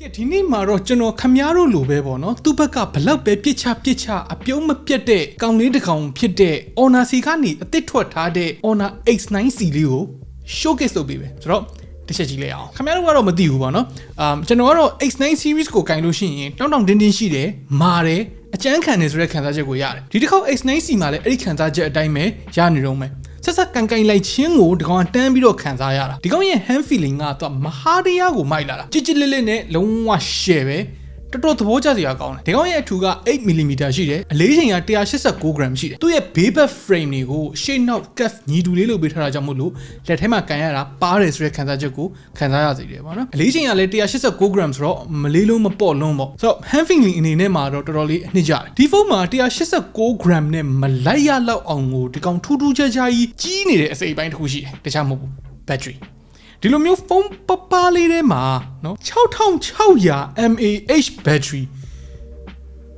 ကဲဒီနေ့မှာတော့ကျွန်တော်ခမားတို့လိုပဲပေါ့နော်သူ့ဘက်ကဘလောက်ပဲပြစ်ချပြစ်ချအပြုံးမပြတ်တဲ့ကောင်လေးတစ်ကောင်ဖြစ်တဲ့ Honor C ကနေအသစ်ထွက်ထားတဲ့ Honor X9C လေးကို showcase လုပ်ပေးပဲဆိုတော့တစ်ချက်ကြည့်လိုက်အောင်ခမားတို့ကတော့မသိဘူးပေါ့နော်အမ်ကျွန်တော်ကတော့ X9 series ကိုကင်လို့ရှိရင်တောင်းတောင်းတင်းတင်းရှိတယ်မာတယ်အကျန်းခံနေဆိုတဲ့ခံစားချက်ကိုရတယ်ဒီတစ်ခေါက် X9C မှာလည်းအဲ့ဒီခံစားချက်အတိုင်းပဲရနေတော့မယ် ဆက်ဆက်ကန်ကန်လိုက်ချင်းကိုဒီကောင်ကတန်းပြီးတော့ခံစားရတာဒီကောင်ရဲ့ hand feeling ကတော့မဟာတရားကိုမိုက်လာတာကြစ်ကြစ်လေးလေးနဲ့လုံးဝ share ပဲ တော်တော်သဘောကျစရာကောင်းတယ်ဒီကောင်ရဲ့အထူက 8 mm ရှိတယ်အလေးချိန်က 189 gram ရှိတယ်သူ့ရဲ့ bay back frame တွေကိုရှေ့နောက် cuff ညီတူလေးလုပ်ပေးထားတာကြောင့်မို့လို့လက်ထဲမှာကန်ရတာပါတယ်ဆိုတဲ့ခံစားချက်ကိုခံစားရစေတယ်ပေါ့နော်အလေးချိန်ကလည်း 189 gram ဆိုတော့မလေးလုံးမပေါ့လုံးပေါ့ဆိုတော့ hand feeling အနေနဲ့မှာတော့တော်တော်လေးအနှစ်ကြတယ်ဒီဖုန်းမှာ 189 gram နဲ့မလိုက်ရလောက်အောင်ကိုဒီကောင်ထူးထူးခြားခြားကြီးကြီးနေတဲ့အစိပ်ပိုင်းတစ်ခုရှိတယ်တခြားမဟုတ်ဘူး battery ဒီလိုမျိုးဖုန်းပပလေးထဲမှာနော်6600 mAh battery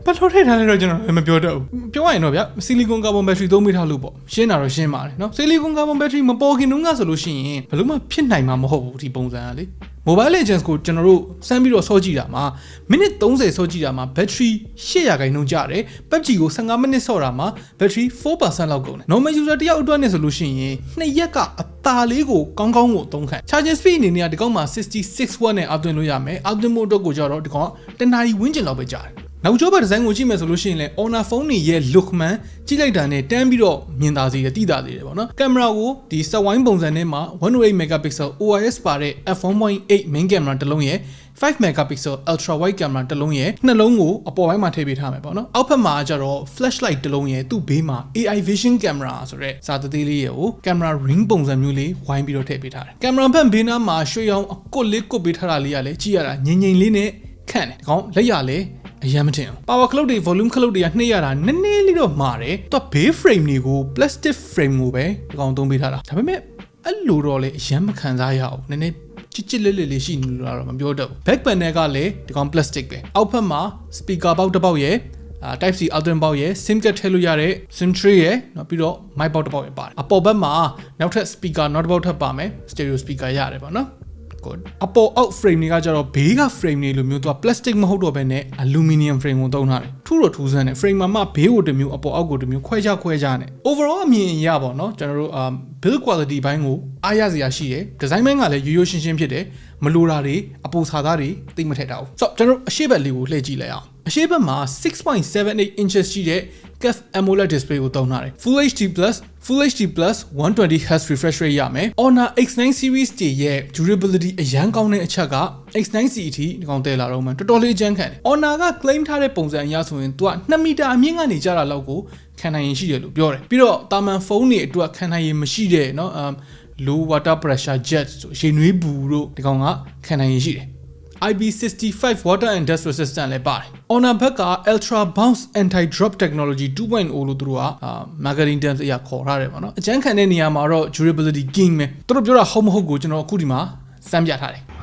ဘယ်လိုထည့်ထားလဲတော့ကျွန်တော်လည်းမပြောတတ်ဘူးပြောရရင်တော့ဗျဆီလီကွန်ကာဗွန်ဘက်ထရီသုံးမိထားလို့ပေါ့ရှင်းတာတော့ရှင်းပါတယ်နော်ဆီလီကွန်ကာဗွန်ဘက်ထရီမပေါ်ခင်တုန်းကဆိုလို့ရှိရင်ဘယ်လို့မှဖြစ်နိုင်မှာမဟုတ်ဘူးဒီပုံစံကလေ Mobile Legends ကိုကျွန်တော်တို့စမ်းပြီးတော့ဆော့ကြည့်တာမှာမိနစ်30ဆော့ကြည့်တာမှာဘက်ထရီ800ခိုင်နှုန်းကျတယ် PUBG ကို15မိနစ်ဆော့တာမှာဘက်ထရီ4%လောက်ကုန်တယ် Normal user တယောက်အတွက်နဲ့ဆိုလို့ရှိရင်နှစ်ရက်ကအသာလေးကိုကောင်းကောင်းကိုအသုံးခံ Charging speed အနေနဲ့ကဒီကောင်မှာ66 watt နဲ့အသွင်းလို့ရမယ်အသွင်းမှုအတွက်ကိုကြတော့ဒီကောင်ကတနာရီဝန်းကျင်လောက်ပဲကြာတယ် နောက်ကျောဘဒီဇိုင်းကိုကြည့်မယ်ဆိုလို့ရှိရင်လည်း Honor phone တွေရဲ့ look မှန်ကြည့်လိုက်တာနဲ့တန်းပြီးတော့မြင်သာစေတယ်တိသာစေတယ်ပေါ့နော်ကင်မရာကိုဒီစက်ဝိုင်းပုံစံနဲ့မှာ108 megapixel OIS ပါတဲ့ f1.8 main camera တစ်လုံးရဲ့5 megapixel ultra wide camera တစ်လုံးရဲ့နှလုံးကိုအပေါ်ပိုင်းမှာထည့်ပေးထားမယ်ပေါ့နော်အောက်ဘက်မှာကျတော့ flashlight တစ်လုံးရဲ့သူ့ဘေးမှာ AI vision camera ဆိုတဲ့စာတသေးလေးရဲ့ကို camera ring ပုံစံမျိုးလေးဝိုင်းပြီးတော့ထည့်ပေးထားတယ် camera ဘက်ဘေးနားမှာရွှေရောင်အကွတ်လေးကွတ်ပေးထားတာလေးကလည်းကြည့်ရတာငြိမ်ငြိမ်လေးနဲ့ခန့်တယ်ဒီကောင်လက်ရလဲ အရင်မထင်ဘူး power cloud တွေ volume cloud တွေကနှိမ့်ရတာနည်းနည်းလေးတော့မှားတယ်သူက bay frame တွေကို plastic frame ကိုပဲဒီကောင်သုံးပေးထားတာဒါပေမဲ့အဲ့လိုတော့လေအရင်မခံစားရအောင်နည်းနည်းချစ်ချစ်လေးလေးလေးရှိနေလို့တော့မပြောတော့ဘူး back panel ကလည်းဒီကောင် plastic ပဲအောက်ဖက်မှာ speaker ပေါက်တစ်ပေါက်ရဲ့အာ type C output ပေါက်ရဲ့ sim card ထည့်လို့ရတဲ့ sim tray ရဲ့နောက်ပြီးတော့ mic ပေါက်တစ်ပေါက်ရဲ့ပါတယ်အပေါ်ဘက်မှာနောက်ထပ် speaker နောက်တစ်ပေါက်ထပ်ပါမယ် stereo speaker ရတယ်ပေါ့နော် good အပေါ်အောက် frame တွေကကြတော့ဘေးက frame တွေလိုမျိုးသူက plastic မဟုတ်တော့ဘဲနဲ့ aluminum frame ကိုသုံးထားတယ်ထူတော့ထူးဆန်းတယ် frame မှာမှဘေးကိုတစ်မျိုးအပေါ်အောက်ကိုတစ်မျိုးခွဲခြားခွဲခြားနေ overall အမြင်အရပါတော့ကျွန်တော်တို့ um build quality ဘိုင်းကိုအားရစရာရှိတယ် design ဘိုင်းကလည်းရိုးရိုးရှင်းရှင်းဖြစ်တယ်မလိုတာတွေအပူစာသားတွေသိမထည့်တာဘူးဆိုတော့ကျွန်တော်တို့အရှိတ်ဘက်လေးကိုလှည့်ကြည့်လိုက်အောင်အရှိတ်ဘက်မှာ6.78 inches ရှိတဲ့ CAF AMOLED display ကိုသုံးထားတယ် Full HD+ Full HD+ 120 Hz refresh rate ရမယ် Honor X9 series တရဲ့ durability အရန်ကောင်းတဲ့အချက်က X9C အထိဒီကောင်တည်လာတော့မှတော်တော်လေးအကျန်းခံတယ် Honor က claim ထားတဲ့ပုံစံအရဆိုရင်သူက2မီတာအမြင့်ကနေကြတာလောက်ကိုခံနိုင်ရင်ရှိတယ်လို့ပြောတယ်ပြီးတော့တာမန်ဖုန်းတွေအတွက်ခံနိုင်ရင်မရှိတဲ့เนาะ um low water pressure jet ဆိုရေနွေးဘူးတို့ဒီကောင်ကခံနိုင်ရင်ရှိတယ် IP65 water and dust resistant လည်းပါတယ်။ Honor ဘက်က Ultra Bounce Anti Drop Technology 2.0လို့သူတို့ကအာ marketing terms အရခေါ်ထားတယ်ပေါ့နော်။အကျန်းခံတဲ့နေရာမှာတော့ durability king ပဲ။သူတို့ပြောတာဟုတ်မဟုတ်ကိုကျွန်တော်အခုဒီမှာစမ်းပြထားတယ်။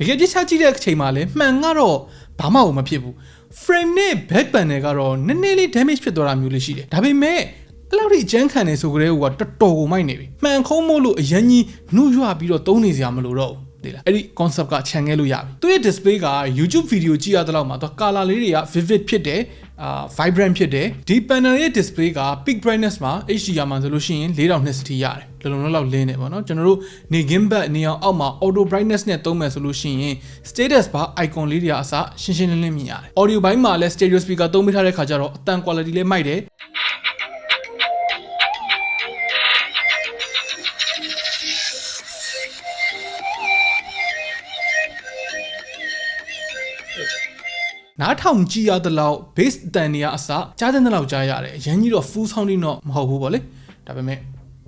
တကယ်ပြစ်ချကြည့်တဲ့အချိန်မှာလည်းမှန်ကတော့ဘာမှမဖြစ်ဘူး frame နဲ့ back panel ကတော့နည်းနည်းလေး damage ဖြစ်သွားတာမျိုးလေးရှိတယ်ဒါပေမဲ့အဲ့လောက်ထိအကျန်းခံနေဆိုကြတဲ့ဟိုကတော်တော်ကိုမိုက်နေပြီမှန်ခုံးမို့လို့အရင်ကြီးနှုတ်ရွပြီးတော့သုံးနေစရာမလိုတော့ဘူး လေလားအဲ့ဒီ concept ကခြံခဲ့လို့ရပြီသူရဲ့ display က YouTube video ကြည့်ရတဲ့လောက်မှာသူ color လေးတွေက vivid ဖြစ်တယ်အာ vibrant ဖြစ်တယ်ဒီ panel ရဲ့ display က peak brightness မှာ HDR မှာဆိုလို့ရှိရင်4200ထိရတယ်လုံလုံလောက်လင်းနေပေါ့နော်ကျွန်တော်တို့နေကင်းဘက်နေအောင်အောက်မှာ auto brightness နဲ့သုံးမယ်ဆိုလို့ရှိရင် status bar icon လေးတွေကအစရှင်းရှင်းလင်းလင်းမြင်ရတယ် audio ဘိုင်းမှာလည်း stereo speaker သုံးပေးထားတဲ့ခါကျတော့အတန် quality လည်းမိုက်တယ် နားထောင်ကြည့်ရတဲ့လောက် bass တန်တွေကအစကြားတဲ့လောက်ကြားရတယ်အရင်ကြီးတော့ full sounding တော့မဟုတ်ဘူးပေါ့လေဒါပေမဲ့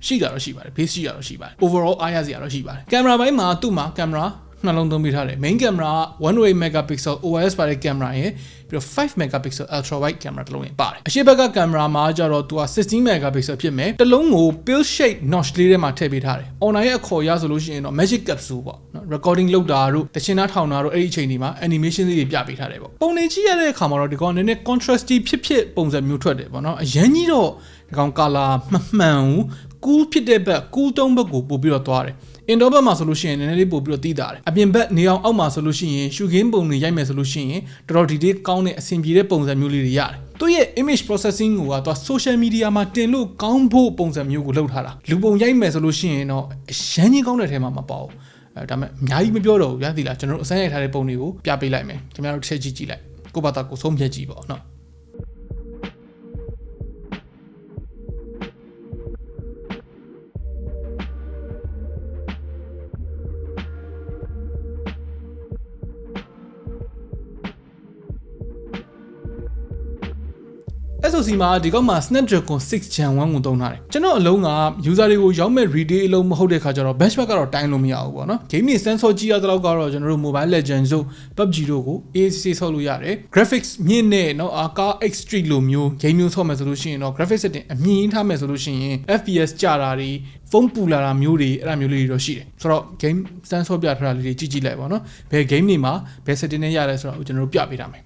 ရှိတာတော့ရှိပါတယ် bass ရှိတာတော့ရှိပါတယ် overall အားရစရာတော့ရှိပါတယ်ကင်မရာဘိုင်းမှာသူ့မှာကင်မရာ နှလုံးသုံးပေးထားတယ် main camera က108 megapixel OIS ပါတဲ့ camera ရယ်ပြီးတော့5 megapixel ultra wide camera တစ်လုံးရယ်ပါတယ်အရှိဘက်က camera မှာကျတော့သူက16 megapixel ဖြစ်မယ်တစ်လုံးကို pill shape notch လေးထဲမှာထည့်ပေးထားတယ် online ရဲ့အခေါ်အရဆိုလို့ရှိရင်တော့ magic capsule ပေါ့နော် recording လုပ်တာတို့တချင်သားထောင်တာတို့အဲ့ဒီအချိန်ဒီမှာ animation လေးတွေပြပေးထားတယ်ပေါ့ပုံနေကြည့်ရတဲ့အခါမှာတော့ဒီကောင်နည်းနည်း contrasty ဖြစ်ဖြစ်ပုံစံမျိုးထွက်တယ်ပေါ့နော်အရင်ကြီးတော့ဒီကောင် color မမှန်ဘူး cool ဖြစ်တဲ့ဘက် cool တုံးဘက်ကိုပို့ပြီးတော့သွားတယ် indoor ဘက်မှာဆိုလို့ရှိရင်နည်းနည်းလေးပို့ပြီးတော့တီးတာတယ်အပြင်ဘက်နေအောင်အောက်မှာဆိုလို့ရှိရင်ရှူခင်းပုံတွေရိုက်မယ်ဆိုလို့ရှိရင်တော်တော်ဒီလေးကောင်းတဲ့အဆင်ပြေတဲ့ပုံစံမျိုးလေးတွေရတယ်သူရဲ့ image processing ကိုကတော့ social media မှာတင်လို့ကောင်းဖို့ပုံစံမျိုးကိုလုပ်ထားတာလူပုံရိုက်မယ်ဆိုလို့ရှိရင်တော့အရန်ကြီးကောင်းတဲ့ထဲမှာမပေါ့ဘူးအဲဒါပေမဲ့အများကြီးမပြောတော့ဘူးဗျာဒီလားကျွန်တော်တို့အစမ်းရိုက်ထားတဲ့ပုံတွေကိုပြပေးလိုက်မယ်ခင်ဗျားတို့တစ်ချက်ကြည့်ကြည့်လိုက်ကိုယ့်ဘာသာကိုယ်ဆုံးဖြတ်ကြည့်ပေါ့နော် SoC မှာဒီကောက်မှာ Snapdragon 6 Gen 1ကိုသုံးထားတယ်ကျွန်တော်အလုံးက user တွေကိုရောက်မဲ့ retail အလုံးမဟုတ်တဲ့ခါကျတော့ benchmark ကတော့တိုင်းလို့မရဘူးပေါ့နော် game တွေ sensor ကြည့်ရတဲ့လောက်ကတော့ကျွန်တော်တို့ Mobile Legends တို့ PUBG တို့ကို AAC ဆောက်လို့ရတယ် graphics မြင့်နဲ့နော် Car X Street လိုမျိုး game မျိုးဆောက်မယ်ဆိုလို့ရှိရင်တော့ graphics setting အမြင့်ထားမယ်ဆိုလို့ရှိရင် FPS ကျတာတွေဖုန်းပူလာတာမျိုးတွေအဲ့ဒါမျိုးလေးတွေတော့ရှိတယ်ဆိုတော့ game sensor ပြထားတာလေးတွေကြည့်ကြည့်လိုက်ပါနော်ဘယ် game တွေမှာဘယ် setting နဲ့ရတယ်ဆိုတော့ကျွန်တော်တို့ပြပေးထားမယ်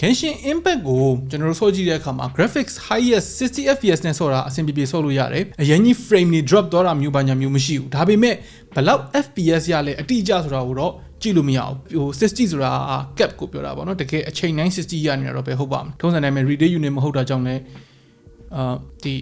Genshin Impact ကိုကျွန်တော်တို့ဆော့ကြည့်တဲ့အခါမှာ graphics highest 60 fps နဲ့ဆော့တာအဆင်ပြေပြေဆော့လို့ရတယ်အရင်ကြီး frame တွေ drop သွားတာမျိုးဘာညာမျိုးမရှိဘူးဒါပေမဲ့ဘယ်လောက် fps ရလဲအတိအကျဆိုတာကိုတော့ကြည့်လို့မရဘူးဟို60ဆိုတာ cap ကိုပြောတာပေါ့နော်တကယ်အချိန်တိုင်း60ရနေတာတော့ပဲဟုတ်ပါမယ်ထုံးစံတိုင်းပဲ retail unit မဟုတ်တာကြောင့်လည်းအာဒီ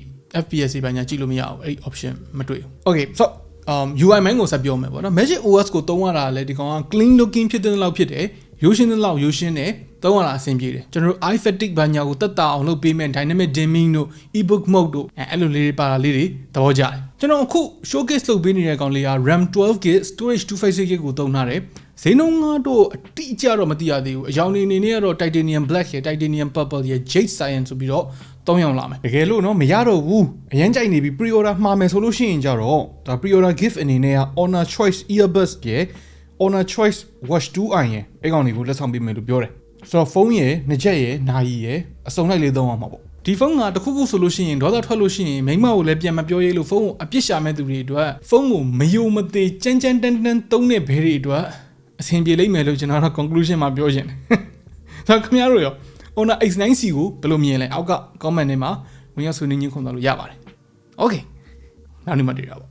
fps တွေဘာညာကြည့်လို့မရဘူးအဲ့ဒီ option မတွေ့ဘူး okay so um UI main ကိုဆက်ပြောမယ်ပေါ့နော် Magic OS ကိုသုံးရတာလည်းဒီကောင်က clean looking ဖြစ်တဲ့လောက်ဖြစ်တယ်ရိုးရှင်းတဲ့လောက်ရိုးရှင်းတယ် သုံးရတာအဆင်ပြေတယ်ကျွန်တော်တို့ eye fatigue ဘာညာကိုတက်တာအောင်လုပ်ပေးမဲ့ dynamic dimming တို့ ebook mode တို့အဲ့လိုလေးတွေပါတာလေးတွေသဘောကျတယ်ကျွန်တော်အခု showcase လုပ်ပေးနေတဲ့ကောင်လေးက RAM 12GB storage 256GB ကိုသုံးထားတယ်ဈေးနှုန်းကတော့အတိအကျတော့မသိရသေးဘူးအရောင်နေနေကတော့ titanium black ရယ် titanium purple ရယ် jade cyan ဆိုပြီးတော့၃ရောင်လာမယ်တကယ်လို့နော်မရတော့ဘူးအရန်ကြိုက်နေပြီ pre order မှာမယ်ဆိုလို့ရှိရင်ကြတော့ဒါ pre order gift အနေနဲ့က honor choice earbuds ရယ် honor choice watch 2i ရယ်အဲကောင်တွေကိုလက်ဆောင်ပေးမယ်လို့ပြောတယ် ဆိုတော့ဖုန်းရယ်နှစ်ချက်ရယ်နာရီရယ်အစုံလိုက်လေးသုံးအောင်ပါပေါ့ဒီဖုန်းကတခုခုဆိုလို့ရှိရင်ဒေါသထွက်လို့ရှိရင်မိမကိုလည်းပြန်မပြောရေးလို့ဖုန်းကိုအပြစ်ရှာမဲ့သူတွေအတွက်ဖုန်းကိုမယုံမသေးကြမ်းကြမ်းတန်းတန်းသုံးတဲ့ဘဲတွေအတွက်အဆင်ပြေလိမ့်မယ်လို့ကျွန်တော်တော့ conclusion မှာပြောချင်တယ်။ဒါခင်ဗျားတို့ရော Honor X9C ကိုဘယ်လိုမြင်လဲအောက်က comment ထဲမှာဝင်ရောက်ဆွေးနွေးညှိခွန်သွားလို့ရပါတယ်။ Okay နောက်နေ့မှတွေ့တာပေါ့